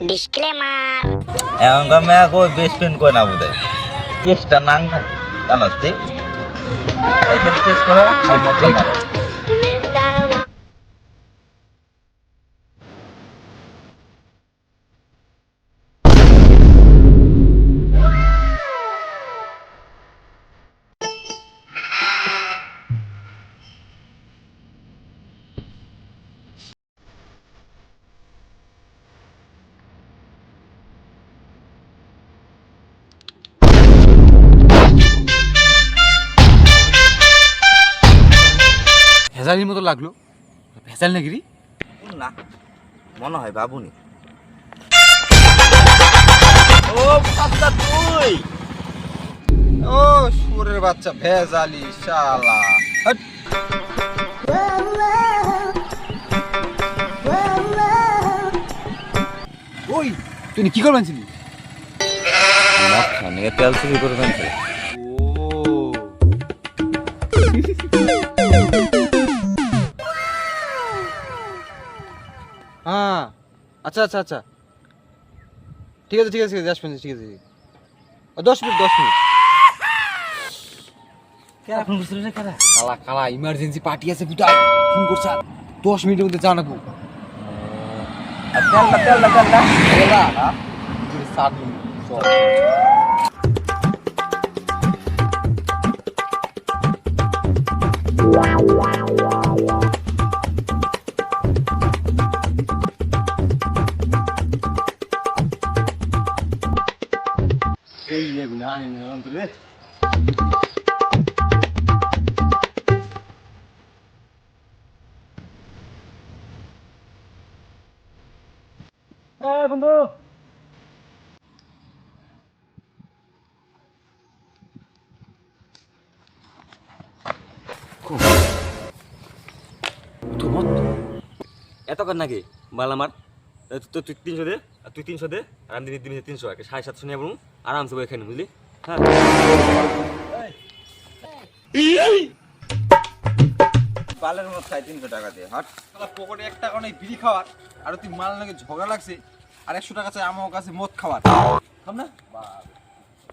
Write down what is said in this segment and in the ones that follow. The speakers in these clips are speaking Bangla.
ডিসক্লেমার এখনকার মেয়া কই বেস্ট ফ্রেন্ড কই না বোধ এক্সট্রা নাং থাকে জানো তুই এখানে শেষ করা ভেজালির মতো লাগল। ভেজাল নাকি না মনে হয় বাবুনি। ও কাকা তুই! ও সুরের বাচ্চা ভেজালি শালা। ওই তুই কি করবেন ছিলি? তেল চুরি করবেন আচ্ছা আচ্ছা আচ্ছা। ঠিক আছে ঠিক আছে ঠিক আছে ঠিক আছে। দশ মিনিট দশ মিনিট। ফোন রে কালা কালা ইমার্জেন্সি পার্টি আছে বুটা ফোন করছে দশ মিনিটের মধ্যে জানাব। সাত মিনিট এত কর নাকি মাল আমার এ তো তুই তিনশো দে আর তুই তিনশো দে আর আমি তিনশো একটা সাড়ে সাতশো নিয়ে বলুন আরামসে বই এখানে বুঝলি বালের মতো খাই তিনশো টাকা দিয়ে হট। শালা পকেটে এক টাকা নেই বিড়ি খাওয়ার। আর তুই মাল নাকি ঝগড়া লাগছে আর একশো টাকা চাই আমার কাছে মদ খাওয়ার। খাম না?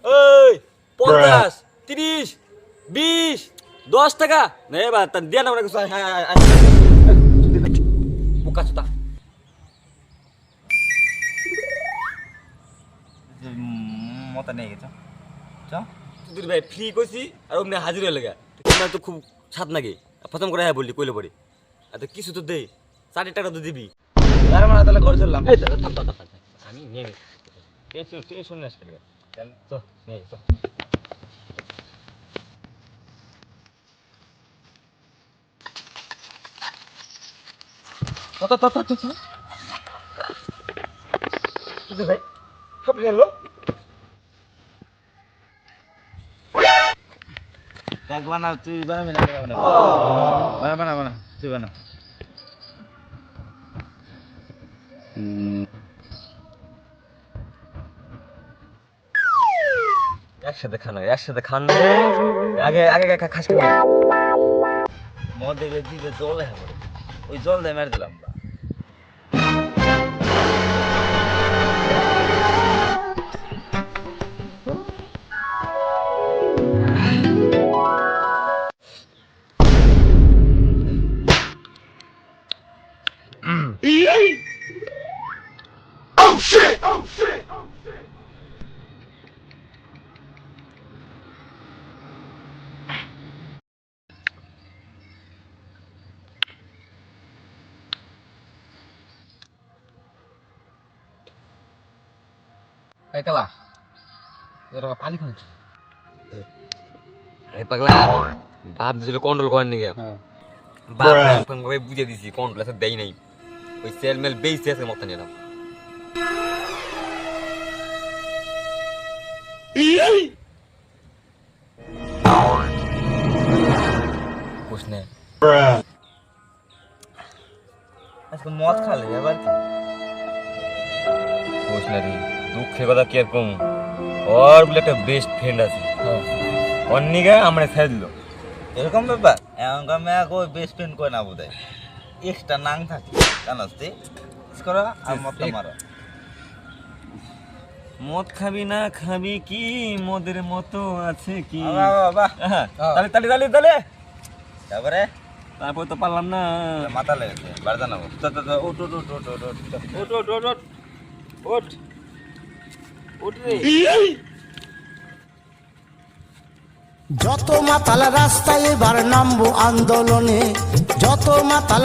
ওই পঞ্চাশ তিরিশ বিশ দশ টাকা। নে এবার তা দিয়ে না আমরা কিছু বোকা চোতা মতো নেই গেছো। তুই ভাই ফ্রি কইছি আর অমনি হাজির হয়ে লেগা। তোমার তো খুব সাত নাকি প্রথম করে হ্যাঁ বললি কইলে পরে। আর তো কিছু তো দে ষাট টাকা তো দিবি। তার মানে তাহলে ঘর চললাম। আমি নিয়ে টেনশন টেনশন না তো নিয়ে তো ভাই সব গেল দেখ বানা তুই একসাথে খান একসাথে খান। আগে আগে খাস মদ দেবে দিবে জল হবে ওই জল দিয়ে মেরে দিলাম এই কালা এর পানি খাচ্ছি এই পাগলা বাপ দিছিল কন্ট্রোল করেন নাকি হ্যাঁ বাপ ফোন করে বুঝে দিছি কন্ট্রোল আছে দেই নাই ওই সেল মেল বেইছে আছে মত নিলাম কুছ নেই আজকে মদ খালে এবার কি কুছ না রে দুঃখের কথা কি আর কম ওর বলে একটা বেস্ট ফ্রেন্ড আছে ওর নিগে আমরা ছেড়ে দিল এরকম ব্যাপার এখনকার মেয়া কই বেস্ট ফ্রেন্ড কই না বোধ এক্সট্রা নাং থাকে। করা আর মদটা মারো। মদ খাবি না খাবি কি? মদের মতো আছে কি? তালে তারপরে? তারপর তো পারলাম না। মাথা লেগেছে উঠ উঠ উঠ উঠ ওট ওট ওট ওট ওট ওট রে। যত মাতাল রাস্তায় এবার নামবো আন্দোলনে যত মাতাল